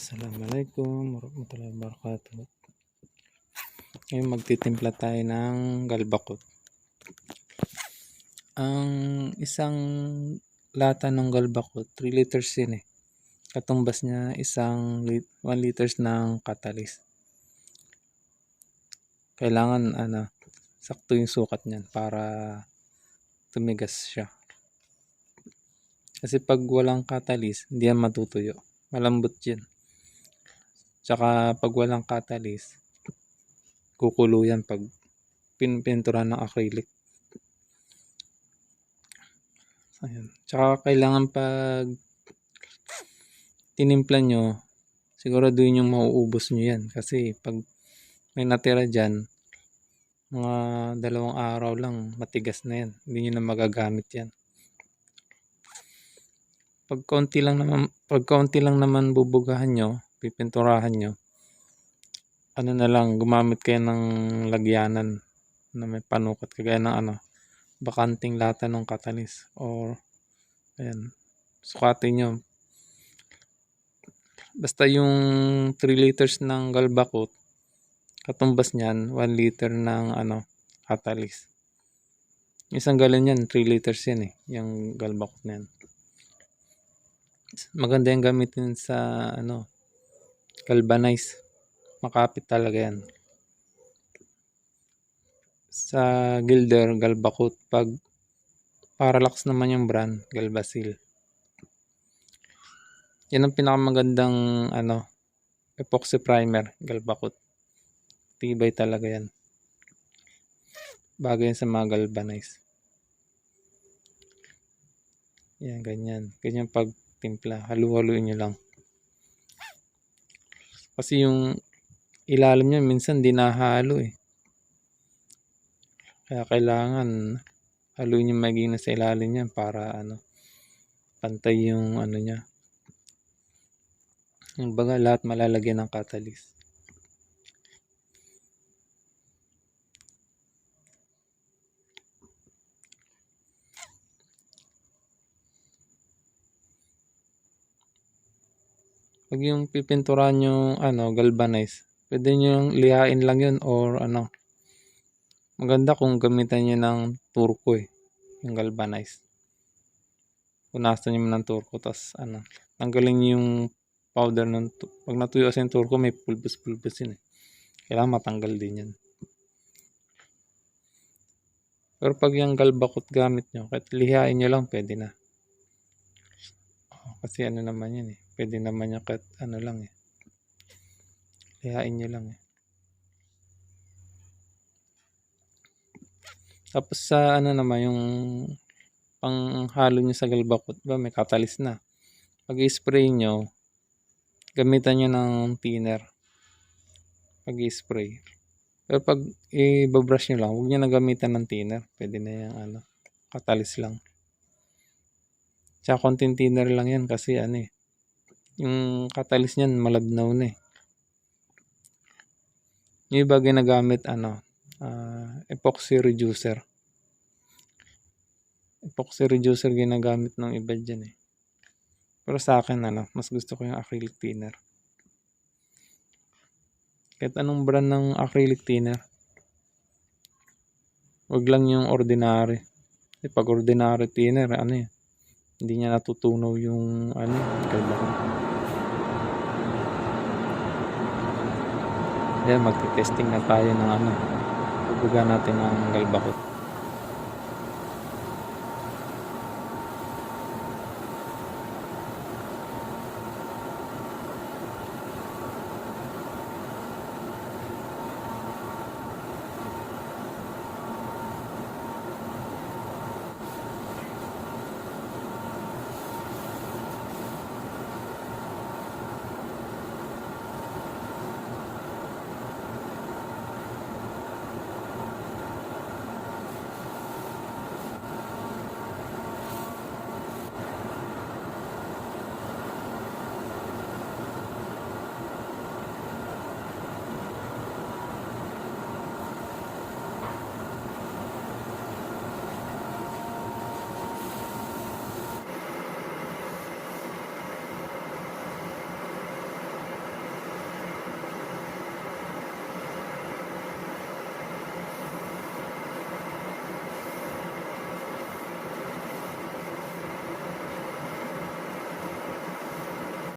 Assalamualaikum warahmatullahi wabarakatuh. Ngayon magtitimpla tayo ng galbakot. Ang isang lata ng galbakot, 3 liters yun eh. Katumbas niya isang 1 liters ng catalyst. Kailangan ano, sakto yung sukat niyan para tumigas siya. Kasi pag walang catalyst, hindi yan matutuyo. Malambot yan. Tsaka pag walang catalyst, kukulo yan pag pinpintura ng acrylic. Ayan. Tsaka kailangan pag tinimpla nyo, siguraduhin yung mauubos nyo yan. Kasi pag may natira dyan, mga dalawang araw lang, matigas na yan. Hindi nyo na magagamit yan. Pag konti lang naman, pag konti lang naman bubugahan nyo, pipinturahan nyo, ano na lang, gumamit kayo ng lagyanan na may panukat, kagaya ng ano, bakanting lata ng catalyst or ayan, sukatin nyo. Basta yung 3 liters ng galbakot, katumbas niyan, 1 liter ng ano, catalyst. Isang galon yan, 3 liters yan eh, yung galbakot na yan. Maganda yung gamitin sa ano, galvanize. Makapit talaga yan. Sa Gilder, Galbakot. Pag Parallax naman yung brand, Galvasil. Yan ang pinakamagandang ano, epoxy primer, Galbakot. Tibay talaga yan. Bagay yan sa mga galvanize. Yan, ganyan. Ganyan pag timpla. Halu-haluin nyo lang. Kasi yung ilalim niya minsan di nahalo eh. Kaya kailangan haluin yung maging nasa ilalim niya para ano pantay yung ano niya. Yung baga lahat malalagyan ng catalyst. Pag yung pipinturahan yung ano, galvanize, pwede nyo lihain lang yun or ano. Maganda kung gamitan nyo ng turko eh, yung galvanize. Punasan nyo ng turko, tapos ano, tanggalin nyo yung powder ng, pag natuyo kasi yung turko, may pulbus-pulbus yun eh. Kailangan matanggal din yan. Pero pag yung galbakot gamit nyo, kahit lihain nyo lang, pwede na. Kasi ano naman yan eh. Pwede naman yung kahit ano lang eh. Lihain nyo lang eh. Tapos sa ano naman yung panghalo nyo sa galbakot, ba may catalyst na. Pag i-spray nyo, gamitan nyo ng thinner. Pag i-spray. Pero pag i-brush nyo lang, huwag nyo na gamitan ng thinner. Pwede na yung ano, catalyst lang. Tsaka konting thinner lang yan kasi ano eh. Yung catalyst niyan malabnaw na eh. Yung iba ginagamit ano, uh, epoxy reducer. Epoxy reducer ginagamit ng iba dyan eh. Pero sa akin ano, mas gusto ko yung acrylic thinner. Kahit anong brand ng acrylic thinner. Huwag lang yung ordinary. Eh, pag ordinary thinner, ano eh, hindi niya natutunaw yung ano, kailangan. Ayan, magte-testing na tayo ng ano, bubuga natin ng galbakot.